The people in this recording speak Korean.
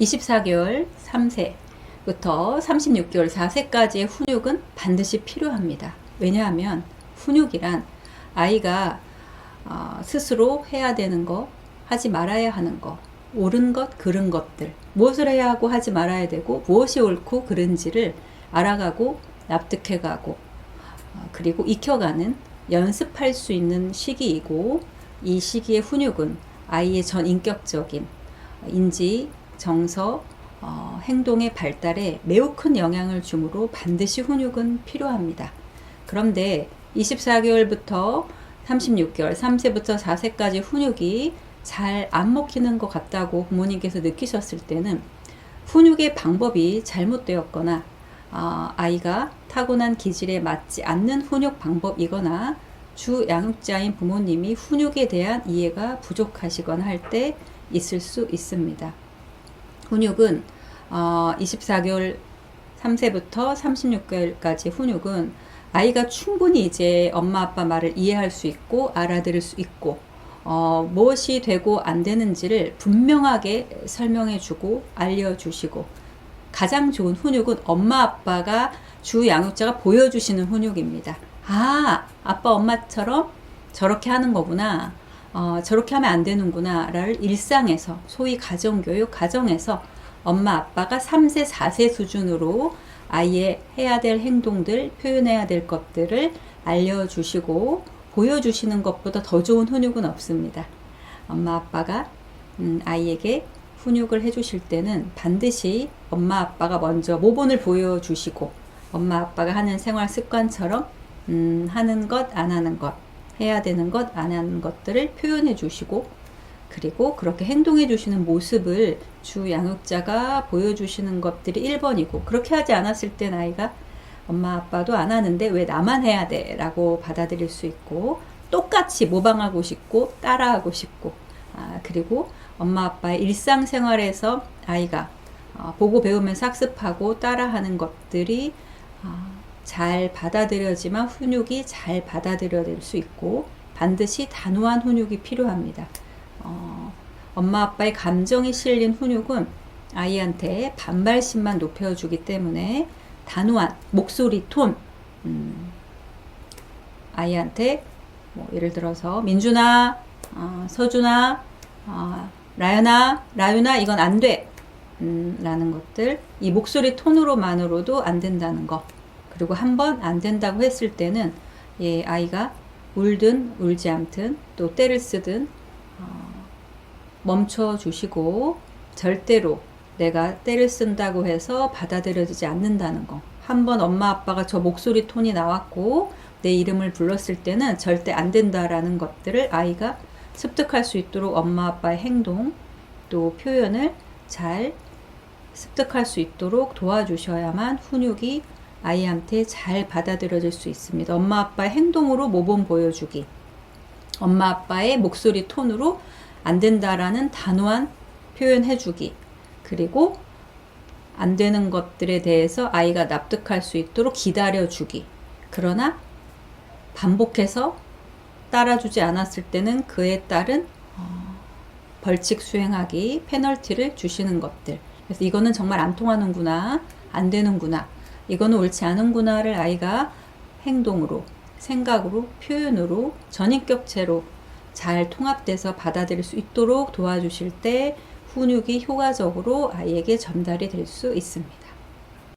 24개월 3세부터 36개월 4세까지의 훈육은 반드시 필요합니다. 왜냐하면 훈육이란 아이가 어, 스스로 해야 되는 거, 하지 말아야 하는 거, 옳은 것, 그른 것들, 무엇을 해야 하고 하지 말아야 되고, 무엇이 옳고 그른지를 알아가고 납득해가고, 어, 그리고 익혀가는 연습할 수 있는 시기이고, 이 시기의 훈육은 아이의 전 인격적인 인지, 정서, 어, 행동의 발달에 매우 큰 영향을 주므로 반드시 훈육은 필요합니다. 그런데 24개월부터 36개월, 3세부터 4세까지 훈육이 잘 안 먹히는 것 같다고 부모님께서 느끼셨을 때는 훈육의 방법이 잘못되었거나 아, 아이가 타고난 기질에 맞지 않는 훈육 방법이거나 주 양육자인 부모님이 훈육에 대한 이해가 부족하시거나 할 때 있을 수 있습니다. 훈육은 어, 24개월 3세부터 36개월까지 훈육은 아이가 충분히 이제 엄마 아빠 말을 이해할 수 있고 알아들을 수 있고 어, 무엇이 되고 안 되는지를 분명하게 설명해 주고 알려주시고 가장 좋은 훈육은 엄마 아빠가 주 양육자가 보여주시는 훈육입니다. 아, 아빠 엄마처럼 저렇게 하는 거구나. 어, 저렇게 하면 안 되는구나를 일상에서 소위 가정교육 가정에서 엄마 아빠가 3세 4세 수준으로 아이의 해야 될 행동들 표현해야 될 것들을 알려주시고 보여주시는 것보다 더 좋은 훈육은 없습니다. 엄마 아빠가 음, 아이에게 훈육을 해주실 때는 반드시 엄마 아빠가 먼저 모본을 보여주시고 엄마 아빠가 하는 생활 습관처럼 음, 하는 것 안 하는 것 해야 되는 것, 안 하는 것들을 표현해 주시고, 그리고 그렇게 행동해 주시는 모습을 주 양육자가 보여주시는 것들이 1번이고, 그렇게 하지 않았을 땐 아이가 엄마 아빠도 안 하는데 왜 나만 해야 돼? 라고 받아들일 수 있고, 똑같이 모방하고 싶고, 따라하고 싶고, 아, 그리고 엄마 아빠의 일상생활에서 아이가 어, 보고 배우면서 학습하고 따라하는 것들이 어, 잘 받아들여지만 훈육이 잘 받아들여질 수 있고 반드시 단호한 훈육이 필요합니다. 어, 엄마 아빠의 감정이 실린 훈육은 아이한테 반발심만 높여주기 때문에 단호한 목소리 톤 음, 아이한테 뭐 예를 들어서 민준아 어, 서준아 어, 라연아 라윤아 이건 안 돼. 음, 라는 것들 이 목소리 톤으로만으로도 안 된다는 거 그리고 한 번 안 된다고 했을 때는 예, 아이가 울든 울지 않든 또 때를 쓰든 어, 멈춰 주시고 절대로 내가 때를 쓴다고 해서 받아들여지지 않는다는 거. 한 번 엄마 아빠가 저 목소리 톤이 나왔고 내 이름을 불렀을 때는 절대 안 된다라는 것들을 아이가 습득할 수 있도록 엄마 아빠의 행동 또 표현을 잘 습득할 수 있도록 도와주셔야만 훈육이 아이한테 잘 받아들여질 수 있습니다. 엄마 아빠의 행동으로 모범 보여주기. 엄마 아빠의 목소리 톤으로 안 된다라는 단호한 표현해주기. 그리고 안 되는 것들에 대해서 아이가 납득할 수 있도록 기다려주기. 그러나 반복해서 따라주지 않았을 때는 그에 따른 어, 벌칙 수행하기, 페널티를 주시는 것들. 그래서 이거는 정말 안 통하는구나, 안 되는구나. 이거는 옳지 않은구나를 아이가 행동으로, 생각으로, 표현으로, 전인격체로 잘 통합돼서 받아들일 수 있도록 도와주실 때 훈육이 효과적으로 아이에게 전달이 될 수 있습니다.